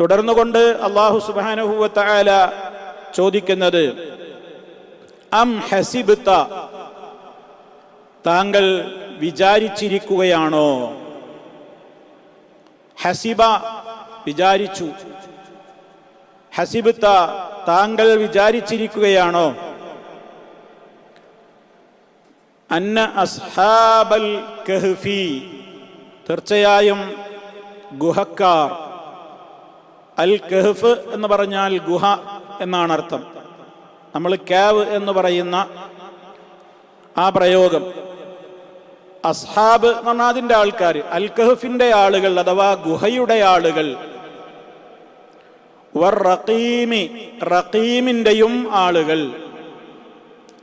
തുടർന്നുകൊണ്ട് അള്ളാഹു സുബാനഹുവല ചോദിക്കുന്നത് അം ഹസിബ്ത താങ്കൾ വിചാരിച്ചിരിക്കുകയാണോ? ഹസിബ വിചാരിച്ചു. ഹസിബ്ത താങ്കൾ വിചാരിച്ചിരിക്കുകയാണോ? അന്ന അസ്ഹാബൽ കഹ്ഫി തീർച്ചയായും ഗുഹക്കാർ അൽ കഹ്ഫ് എന്ന് പറഞ്ഞാൽ ഗുഹ എന്നാണ് അർത്ഥം. നമ്മൾ കാവ് എന്ന് പറയുന്ന ആ പ്രയോഗം. അസ്ഹാബ് എന്ന് പറഞ്ഞാൽ അതിന്റെ ആൾക്കാർ അൽ കഹഫിന്റെ ആളുകൾ അഥവാ ഗുഹയുടെ ആളുകൾ. റഖീമി റഖീമിന്റെയും ആളുകൾ.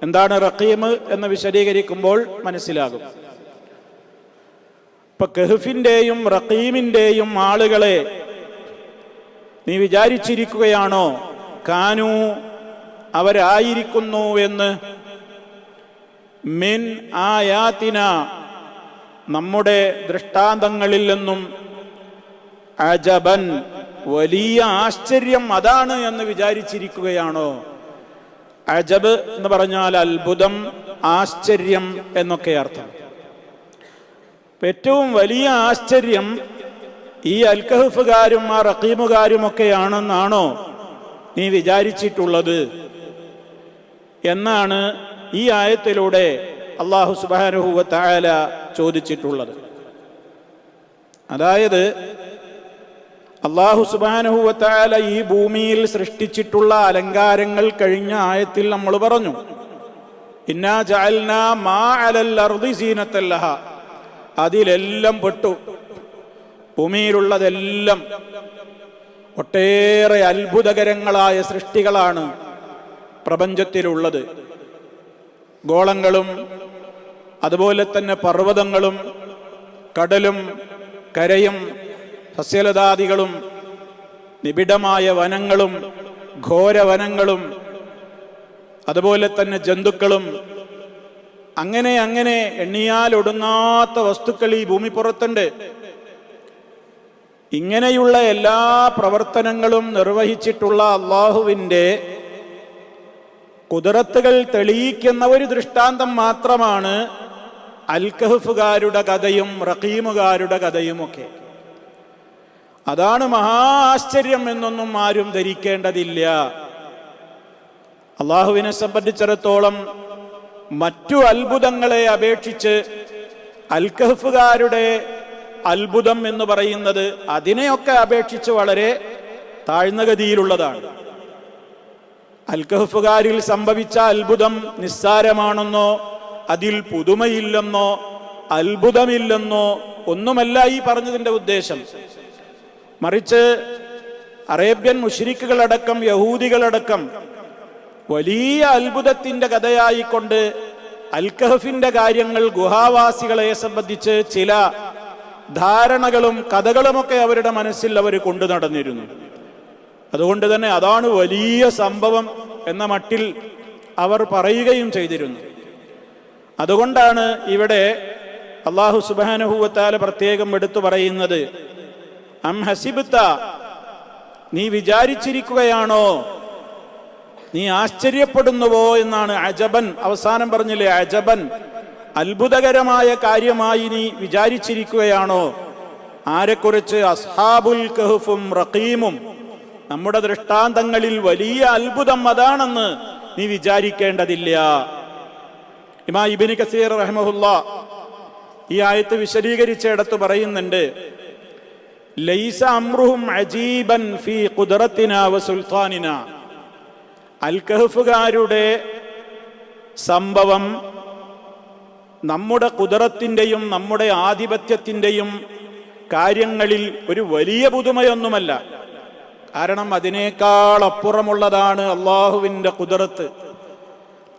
എന്താണ് റഖീം എന്ന് വിശദീകരിക്കുമ്പോൾ മനസ്സിലാകും. ഇപ്പൊ കഹഫിന്റെയും റഖീമിന്റെയും ആളുകളെ നീ വിചാരിച്ചിരിക്കുകയാണോ? കാനു അവരായിരിക്കുന്നു എന്ന്. മിൻ ആയാത്തിന നമ്മുടെ ദൃഷ്ടാന്തങ്ങളിൽ നിന്നും അജബൻ വലിയ ആശ്ചര്യം അതാണ് എന്ന് വിചാരിച്ചിരിക്കുകയാണോ? അജബ് എന്ന് പറഞ്ഞാൽ അത്ഭുതം ആശ്ചര്യം എന്നൊക്കെ അർത്ഥം. ഏറ്റവും വലിയ ആശ്ചര്യം ഈ അൽക്കഹഫുകാരും ആ റക്കീമുകാരും ഒക്കെയാണെന്നാണോ നീ വിചാരിച്ചിട്ടുള്ളത്? എന്നാണ് ഈ ആയത്തിലൂടെ അള്ളാഹു സുബാനുഹുവ തായാല ചോദിച്ചിട്ടുള്ളത്. അതായത് അള്ളാഹു സുബാനുഹുവ തായാല ഈ ഭൂമിയിൽ സൃഷ്ടിച്ചിട്ടുള്ള അലങ്കാരങ്ങൾ കഴിഞ്ഞ ആയത്തിൽ നമ്മൾ പറഞ്ഞു. ഇന്നാ ജാൽന മാ അലൽ അതിലെല്ലാം പെട്ടു. ഭൂമിയിലുള്ളതെല്ലാം ഒട്ടേറെ അത്ഭുതകരങ്ങളായ സൃഷ്ടികളാണ് പ്രപഞ്ചത്തിലുള്ളത്. ഗോളങ്ങളും അതുപോലെ തന്നെ പർവതങ്ങളും കടലും കരയും സസ്യലതാദികളും നിബിഡമായ വനങ്ങളും ഘോരവനങ്ങളും അതുപോലെ തന്നെ ജന്തുക്കളും അങ്ങനെ അങ്ങനെ എണ്ണിയാലൊടുങ്ങാത്ത വസ്തുക്കൾ ഈ ഭൂമിപ്പുറത്തുണ്ട് ഇങ്ങനെയുള്ള എല്ലാ പ്രവർത്തനങ്ങളും നിർവഹിച്ചിട്ടുള്ള അള്ളാഹുവിന്റെ കുതിരത്തുകൾ തെളിയിക്കുന്ന ഒരു ദൃഷ്ടാന്തം മാത്രമാണ് അൽക്കഹഫുകാരുടെ കഥയും റഖീമുകാരുടെ കഥയുമൊക്കെ അതാണ് മഹാ ആശ്ചര്യം എന്നൊന്നും ആരും ധരിക്കേണ്ടതില്ല. അള്ളാഹുവിനെ സംബന്ധിച്ചിടത്തോളം മറ്റു അത്ഭുതങ്ങളെ അപേക്ഷിച്ച് അൽക്കഹഫുകാരുടെ അത്ഭുതം എന്ന് പറയുന്നത് അതിനെയൊക്കെ അപേക്ഷിച്ച് വളരെ താഴ്ന്ന ഗതിയിലുള്ളതാണ്. അൽക്കഹഫുകാരിൽ സംഭവിച്ച അത്ഭുതം നിസ്സാരമാണെന്നോ അതിൽ പുതുമയില്ലെന്നോ അത്ഭുതമില്ലെന്നോ ഒന്നുമല്ല ഈ പറഞ്ഞതിന്റെ ഉദ്ദേശം. മറിച്ച് അറേബ്യൻ മുഷരിക്കുകളടക്കം യഹൂദികളടക്കം വലിയ അത്ഭുതത്തിന്റെ കഥയായിക്കൊണ്ട് അൽഖഹഫിന്റെ കാര്യങ്ങൾ ഗുഹാവാസികളെ സംബന്ധിച്ച് ചില ധാരണകളും കഥകളുമൊക്കെ അവരുടെ മനസ്സിൽ അവർ കൊണ്ടു നടന്നിരുന്നു. അതുകൊണ്ട് തന്നെ അതാണ് വലിയ സംഭവം എന്ന മട്ടിൽ അവർ പറയുകയും ചെയ്തിരുന്നു. അതുകൊണ്ടാണ് ഇവിടെ അള്ളാഹു സുബാനുഹൂവത്താൽ പ്രത്യേകം എടുത്തു പറയുന്നത്. അം ഹസിബത്ത നീ വിചാരിച്ചിരിക്കുകയാണോ? നീ ആശ്ചര്യപ്പെടുന്നുവോ? എന്നാണ് അജബൻ അവസാനം പറഞ്ഞില്ലേ അജബൻ. അത്ഭുതകരമായ കാര്യമായി നീ വിചാരിച്ചിരിക്കുകയാണോ? ആരെക്കുറിച്ച് അസ്ഹാബുൽ കഹുഫും റഖീമും നമ്മുടെ ദൃഷ്ടാന്തങ്ങളിൽ വലിയ അത്ഭുതം അതാണെന്ന് നീ വിചാരിക്കേണ്ടതില്ല. ഇമാ ഇബിന് കസീർ റഹ്മുല്ല ഈ ആയത്ത് വിശദീകരിച്ചിടത്ത് പറയുന്നുണ്ട് ലൈസ അമ്രുഹും അജീബൻ ഫീ ഖുദ്റത്തിന വ സുൽത്താനിന. അൽ കഹഫുകാരുടെ സംഭവം നമ്മുടെ കുതിരത്തിന്റെയും നമ്മുടെ ആധിപത്യത്തിന്റെയും കാര്യങ്ങളിൽ ഒരു വലിയ പുതുമയൊന്നുമല്ല. കാരണം അതിനേക്കാൾ അപ്പുറമുള്ളതാണ് അള്ളാഹുവിന്റെ കുതിരത്ത്.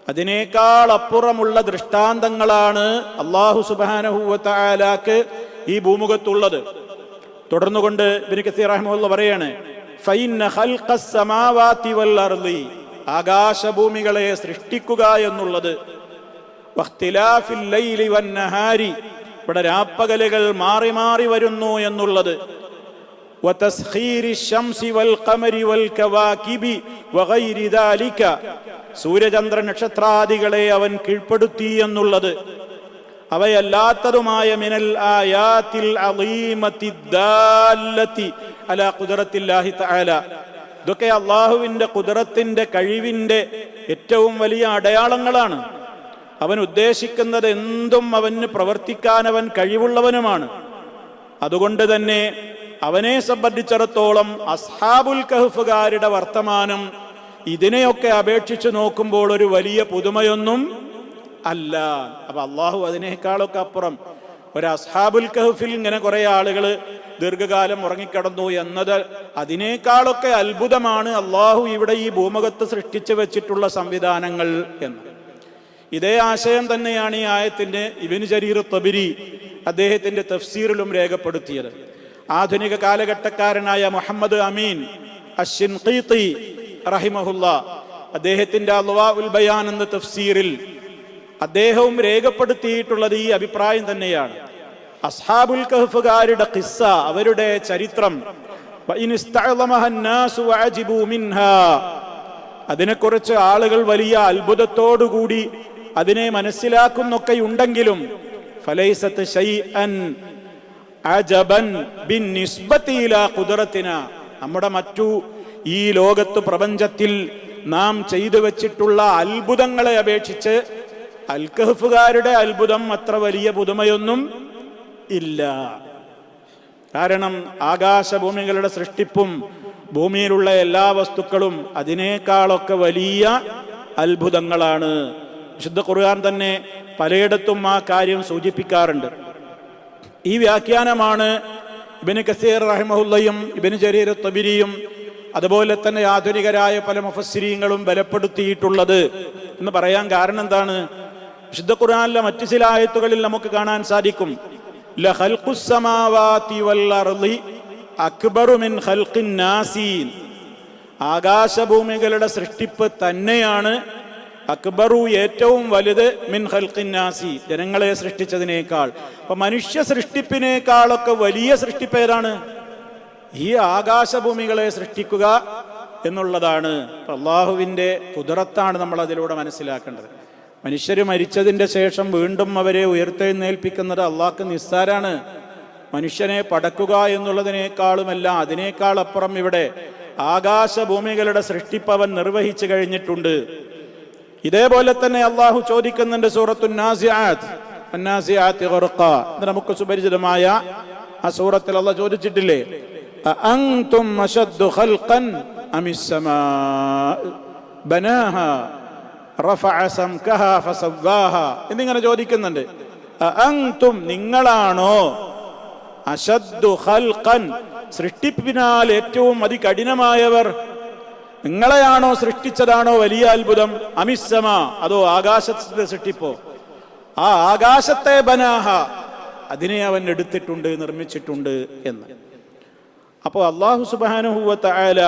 അതിനേക്കാൾ അപ്പുറമുള്ള ദൃഷ്ടാന്തങ്ങളാണ് അള്ളാഹു സുബാനഹുവലാക്ക് ഈ ഭൂമുഖത്തുള്ളത്. തുടർന്നുകൊണ്ട് പറയാണ് ആകാശഭൂമികളെ സൃഷ്ടിക്കുക എന്നുള്ളത് ഇവിടെ രാപ്പകലുകൾ മാറി മാറി വരുന്നു എന്നുള്ളത്. സൂര്യചന്ദ്ര നക്ഷത്രാദികളെ അവൻ കീഴ്പ്പെടുത്തി എന്നുള്ളത്. അവയല്ലാത്തതുമായ മിനൽ ആയാത്തിൽ ഇതൊക്കെ അള്ളാഹുവിന്റെ കുതിരത്തിന്റെ കഴിവിന്റെ ഏറ്റവും വലിയ അടയാളങ്ങളാണ്. അവൻ ഉദ്ദേശിക്കുന്നത് എന്തും അവന് പ്രവർത്തിക്കാൻ അവൻ കഴിവുള്ളവനുമാണ്. അതുകൊണ്ട് തന്നെ അവനെ സംബന്ധിച്ചിടത്തോളം അസ്ഹാബുൽ കഹഫുകാരുടെ വർത്തമാനം ഇതിനെയൊക്കെ അപേക്ഷിച്ച് നോക്കുമ്പോൾ ഒരു വലിയ പുതുമയൊന്നും അല്ല. അപ്പൊ അള്ളാഹു അതിനേക്കാളൊക്കെ അപ്പുറം ഒരു അസ്ഹാബുൽ കഹ്ഫിൽ ഇങ്ങനെ കുറെ ആളുകൾ ദീർഘകാലം ഉറങ്ങിക്കിടന്നു എന്നത് അതിനേക്കാളൊക്കെ അത്ഭുതമാണ് അള്ളാഹു ഇവിടെ ഈ ഭൂമുഖത്ത് സൃഷ്ടിച്ചു വെച്ചിട്ടുള്ള സംവിധാനങ്ങൾ എന്ന്. ഇതേ ആശയം തന്നെയാണ് ഈ ആയത്തിന്റെ ഇബിന് ജരീർ തബിരി അദ്ദേഹത്തിന്റെ തഫ്സീറിലും രേഖപ്പെടുത്തിയത്. ആധുനിക കാലഘട്ടക്കാരനായ മുഹമ്മദ് അമീൻ അഷിൻ റഹിമഹുല്ല അദ്ദേഹത്തിന്റെ അൽവാ ഉൽ ബയാൻ എന്ന തഫ്സീറിൽ അദ്ദേഹവും രേഖപ്പെടുത്തിയിട്ടുള്ളത് ഈ അഭിപ്രായം തന്നെയാണ്. അസ്ഹാബുൽ കഹഫുകാരുടെ ഖിസ്സ അവരുടെ ചരിത്രം അതിനെക്കുറിച്ച് ആളുകൾ വലിയ അത്ഭുതത്തോടുകൂടി അതിനെ മനസ്സിലാക്കുന്നൊക്കെയുണ്ടെങ്കിലും ഫലൈസത്ത് അജബൻ ഇലാ നമ്മുടെ മറ്റു ഈ ലോകത്ത് പ്രപഞ്ചത്തിൽ നാം ചെയ്തു വച്ചിട്ടുള്ള അത്ഭുതങ്ങളെ അപേക്ഷിച്ച് അൽക്കഹഫുകാരുടെ അത്ഭുതം അത്ര വലിയ പുതുമയൊന്നും ഇല്ല. കാരണം ആകാശഭൂമികളുടെ സൃഷ്ടിപ്പും ഭൂമിയിലുള്ള എല്ലാ വസ്തുക്കളും അതിനേക്കാളൊക്കെ വലിയ അത്ഭുതങ്ങളാണ്. വിശുദ്ധ ഖുർആൻ തന്നെ പലയിടത്തും ആ കാര്യം സൂചിപ്പിക്കാറുണ്ട്. ഈ വ്യാഖ്യാനമാണ് ഇബിന് കസീർ റഹിമഹുല്ലയും ഇബിന് ജരീർ തബിരിയും അതുപോലെ തന്നെ ആധുനികരായ പല മുഫസ്സിരിയങ്ങളും ബലപ്പെടുത്തിയിട്ടുള്ളത് എന്ന് പറയാൻ കാരണം എന്താണ്? വിശുദ്ധ ഖുർആനിലെ മറ്റു ചില ആയത്തുകളിൽ നമുക്ക് കാണാൻ സാധിക്കും. ആകാശഭൂമികളുടെ സൃഷ്ടിപ്പ് തന്നെയാണ് അക്ബറു ഏറ്റവും വലുത് മിൻ ഹൽക്കിന്നാസി നാസി ജനങ്ങളെ സൃഷ്ടിച്ചതിനേക്കാൾ. അപ്പൊ മനുഷ്യ സൃഷ്ടിപ്പിനേക്കാളൊക്കെ വലിയ സൃഷ്ടിപ്പേരാണ് ഈ ആകാശഭൂമികളെ സൃഷ്ടിക്കുക എന്നുള്ളതാണ്. അള്ളാഹുവിന്റെ കുതിരത്താണ് നമ്മൾ അതിലൂടെ മനസ്സിലാക്കേണ്ടത്. മനുഷ്യർ മരിച്ചതിന്റെ ശേഷം വീണ്ടും അവരെ ഉയർത്തെഴുന്നേൽപ്പിക്കുന്നത് അള്ളാഹ്ക്ക് നിസ്സാരാണ്. മനുഷ്യനെ പടക്കുക എന്നുള്ളതിനേക്കാളുമല്ല അതിനേക്കാൾ അപ്പുറം ഇവിടെ ആകാശഭൂമികളുടെ സൃഷ്ടിപ്പവൻ നിർവഹിച്ചു കഴിഞ്ഞിട്ടുണ്ട്. ഇതേപോലെ തന്നെ അള്ളാഹു ചോദിക്കുന്നുണ്ട് സൂറത്തു നമുക്ക് സുപരിചിതമായ ആ സൂറത്തിൽ അള്ളാഹ് ചോദിച്ചിട്ടില്ലേ? എന്നിങ്ങനെ ചോദിക്കുന്നുണ്ട്. നിങ്ങളാണോ? ഖൽഖൻ. സൃഷ്ടിപ്പിനാൽ ഏറ്റവും അതികഠിനമായവർ നിങ്ങളെയാണോ സൃഷ്ടിച്ചതാണോ വലിയ അത്ഭുതം? അമിസ്സമ അതോ ആകാശത്തിന്റെ സൃഷ്ടിപ്പോ? ആ ആകാശത്തെ ബനാഹ അതിനെ അവൻ എടുത്തിട്ടുണ്ട് നിർമ്മിച്ചിട്ടുണ്ട് എന്ന്. അപ്പോൾ അള്ളാഹു സുബാനുഹൂവത്ത ആല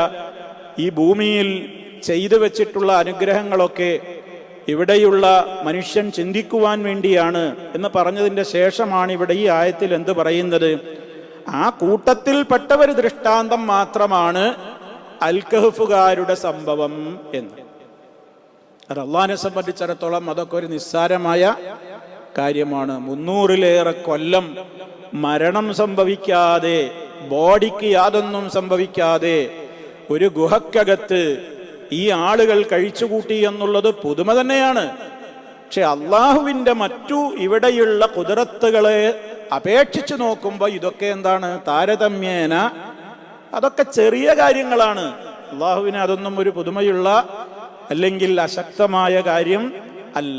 ഈ ഭൂമിയിൽ ചെയ്തു വെച്ചിട്ടുള്ള അനുഗ്രഹങ്ങളൊക്കെ ഇവിടെയുള്ള മനുഷ്യൻ ചിന്തിക്കുവാൻ വേണ്ടിയാണ് എന്ന് പറഞ്ഞതിന്റെ ശേഷമാണ് ഇവിടെ ഈ ആയത്തിൽ എന്ത് പറയുന്നത്? ആ കൂട്ടത്തിൽപ്പെട്ട ഒരു ദൃഷ്ടാന്തം മാത്രമാണ് അൽക്കഹഫുകാരുടെ സംഭവം എന്ന്. അത് അള്ളഹാനെ സംബന്ധിച്ചിടത്തോളം അതൊക്കെ ഒരു നിസ്സാരമായ കാര്യമാണ്. മുന്നൂറിലേറെ കൊല്ലം മരണം സംഭവിക്കാതെ ബോഡിക്ക് യാതൊന്നും സംഭവിക്കാതെ ഒരു ഗുഹക്കകത്ത് ഈ ആളുകൾ കഴിച്ചുകൂട്ടി എന്നുള്ളത് പുതുമ തന്നെയാണ്. പക്ഷെ അള്ളാഹുവിന്റെ മറ്റു ഇവിടെയുള്ള കുതിരത്തുകളെ അപേക്ഷിച്ചു നോക്കുമ്പോൾ ഇതൊക്കെ എന്താണ്? താരതമ്യേന അതൊക്കെ ചെറിയ കാര്യങ്ങളാണ്. അള്ളാഹുവിന് അതൊന്നും ഒരു പുതുമയുള്ള അല്ലെങ്കിൽ അശക്തമായ കാര്യം അല്ല.